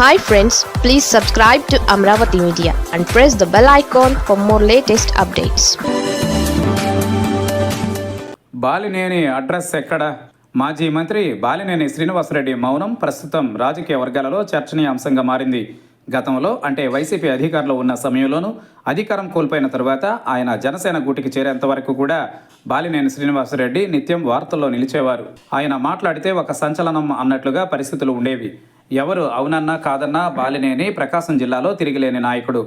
Hi friends please subscribe to Amaravati media and press the bell icon for more latest updates Balineni address ఎక్కడ? మాజీ మంత్రి బాలినేని శ్రీనివాసరెడ్డి మౌనం ప్రస్తుతం రాజకీయ వర్గాలలో చర్చనీయాంశంగా మారింది. గతంలో అంటే వైసీపీ అధికారంలో ఉన్న సమయంలోనూ అధికారం కోల్పోయిన తరువాత ఆయన జనసేన గూటికి చేరేంత వరకు కూడా బాలినేని శ్రీనివాసరెడ్డి నిత్యం వార్తల్లో నిలిచేవారు. ఆయన మాట్లాడితే ఒక సంచలనం అన్నట్లుగా పరిస్థితులు ఉండేవి. ఎవరు అవునన్నా కాదన్నా బాలినేని ప్రకాశం జిల్లాలో తిరిగిలేని నాయకుడు.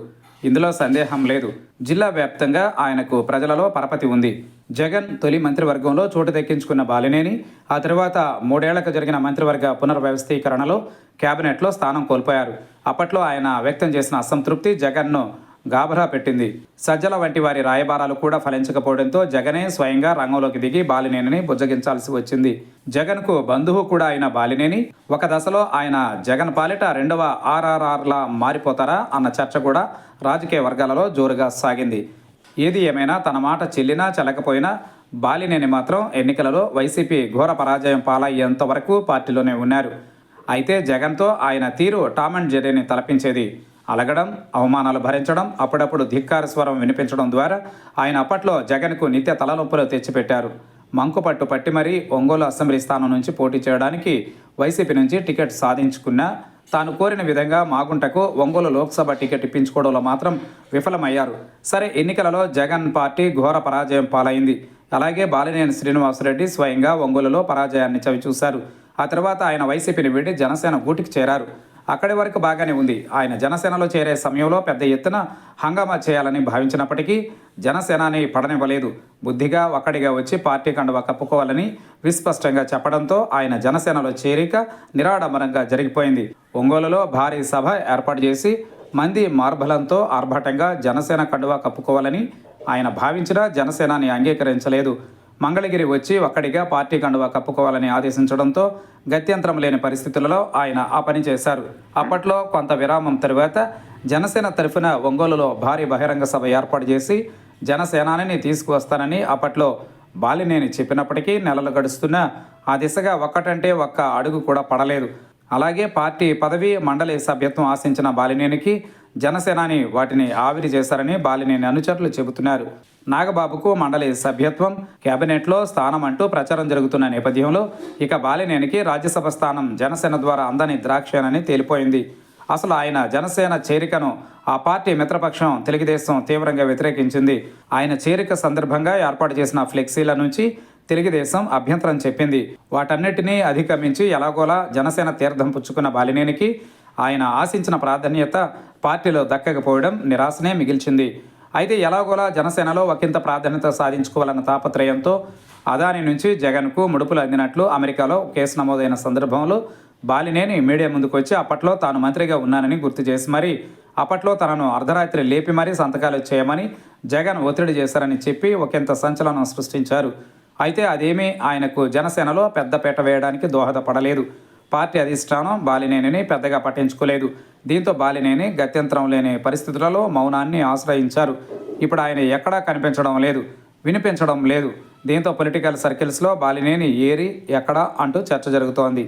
ఇందులో సందేహం లేదు. జిల్లా వ్యాప్తంగా ఆయనకు ప్రజలలో పరపతి ఉంది. జగన్ తొలి మంత్రివర్గంలో చోటు దక్కించుకున్న బాలినేని ఆ తర్వాత మూడేళ్ళకు జరిగిన మంత్రివర్గ పునర్వ్యవస్థీకరణలో కేబినెట్లో స్థానం కోల్పోయారు. అప్పట్లో ఆయన వ్యక్తం చేసిన అసంతృప్తి జగన్ను గాబరా పెట్టింది. సజ్జల వంటి వారి రాయబారాలు కూడా ఫలించకపోవడంతో జగనే స్వయంగా రంగంలోకి దిగి బాలినేనిని బుజ్జగించాల్సి వచ్చింది. జగన్కు బంధువు కూడా అయిన బాలినేని ఒక దశలో ఆయన జగన్ పాలిట రెండవ ఆర్ఆర్ఆర్లా మారిపోతారా అన్న చర్చ కూడా రాజకీయ వర్గాలలో జోరుగా సాగింది. ఏది ఏమైనా తన మాట చెల్లినా చెల్లకపోయినా బాలినేని మాత్రం ఎన్నికలలో వైసీపీ ఘోర పరాజయం పాలయ్యేంత వరకు పార్టీలోనే ఉన్నారు. అయితే జగన్తో ఆయన తీరు టామ్ అండ్ జెర్రీని తలపించేది. అలగడం అవమానాలు భరించడం అప్పుడప్పుడు ధిక్కార స్వరం వినిపించడం ద్వారా ఆయన అప్పట్లో జగన్కు నిత్య తలనొప్పులు తెచ్చిపెట్టారు. మంకుపట్టు పట్టి మరీ ఒంగోలు అసెంబ్లీ స్థానం నుంచి పోటీ చేయడానికి వైసీపీ నుంచి టికెట్ సాధించుకున్నా తాను కోరిన విధంగా మాగుంటకు ఒంగోలు లోక్సభ టికెట్ ఇప్పించుకోవడంలో మాత్రం విఫలమయ్యారు. సరే ఎన్నికలలో జగన్ పార్టీ ఘోర పరాజయం పాలైంది. అలాగే బాలినేని శ్రీనివాసరెడ్డి స్వయంగా ఒంగోలులో పరాజయాన్ని చవిచూశారు. ఆ తర్వాత ఆయన వైసీపీని వీడి జనసేన గూటికి చేరారు. అక్కడి వరకు బాగానే ఉంది. ఆయన జనసేనలో చేరే సమయంలో పెద్ద ఎత్తున హంగామా చేయాలని భావించినప్పటికీ జనసేనాని పడనివ్వలేదు. బుద్ధిగా ఒక్కడిగా వచ్చి పార్టీ కండువా కప్పుకోవాలని విస్పష్టంగా చెప్పడంతో ఆయన జనసేనలో చేరిక నిరాడంబరంగా జరిగిపోయింది. ఒంగోలులో భారీ సభ ఏర్పాటు చేసి మంది మార్బలంతో ఆర్భాటంగా జనసేన కండువా కప్పుకోవాలని ఆయన భావించినా జనసేనాని అంగీకరించలేదు. మంగళగిరి వచ్చి ఒక్కడిగా పార్టీ కండువా కప్పుకోవాలని ఆదేశించడంతో గత్యంతరం లేని పరిస్థితులలో ఆయన ఆ పని చేశారు. అప్పట్లో కొంత విరామం తరువాత జనసేన తరఫున ఒంగోలులో భారీ బహిరంగ సభ ఏర్పాటు చేసి జనసేనాని తీసుకువస్తానని అప్పట్లో బాలినేని చెప్పినప్పటికీ నెలలు గడుస్తున్నా ఆ దిశగా ఒక్కటంటే ఒక్క అడుగు కూడా పడలేదు. అలాగే పార్టీ పదవి మండలి సభ్యత్వం ఆశించిన బాలినేనికి జనసేనాని వాటిని ఆవిరి చేశారని బాలినేని అనుచరులు చెబుతున్నారు. నాగబాబుకు మండలి సభ్యత్వం కేబినెట్లో స్థానం అంటూ ప్రచారం జరుగుతున్న నేపథ్యంలో ఇక బాలినేనికి రాజ్యసభ స్థానం జనసేన ద్వారా అందని ద్రాక్షేనని తేలిపోయింది. అసలు ఆయన జనసేన చేరికను ఆ పార్టీ మిత్రపక్షం తెలుగుదేశం తీవ్రంగా వ్యతిరేకించింది. ఆయన చేరిక సందర్భంగా ఏర్పాటు చేసిన ఫ్లెక్సీల నుంచి తెలుగుదేశం అభ్యంతరం చెప్పింది. వాటన్నిటినీ అధిగమించి ఎలాగోలా జనసేన తీర్థం పుచ్చుకున్న బాలినేనికి ఆయన ఆశించిన ప్రాధాన్యత పార్టీలో దక్కకపోవడం నిరాశనే మిగిల్చింది. అయితే ఎలాగోలా జనసేనలో ఒకంత ప్రాధాన్యత సాధించుకోవాలన్న తాపత్రయంతో అదాని నుంచి జగన్కు ముడుపులు అందినట్లు అమెరికాలో కేసు నమోదైన సందర్భంలో బాలినేని మీడియా ముందుకు వచ్చి అప్పట్లో తాను మంత్రిగా ఉన్నానని గుర్తు చేసి మరీ అప్పట్లో తనను అర్ధరాత్రి లేపి మరీ సంతకాలు చేయమని జగన్ ఒత్తిడి చేశారని చెప్పి ఒకంత సంచలనం సృష్టించారు. అయితే అదేమీ ఆయనకు జనసేనలో పెద్దపేట వేయడానికి దోహదపడలేదు. పార్టీ అధిష్టానం బాలినేనిని పెద్దగా పట్టించుకోలేదు. దీంతో బాలినేని గత్యంతరం లేని పరిస్థితులలో మౌనాన్ని ఆశ్రయించారు. ఇప్పుడు ఆయన ఎక్కడా కనిపించడం లేదు వినిపించడం లేదు. దీంతో పొలిటికల్ సర్కిల్స్లో బాలినేని ఏరి ఎక్కడా అంటూ చర్చ జరుగుతోంది.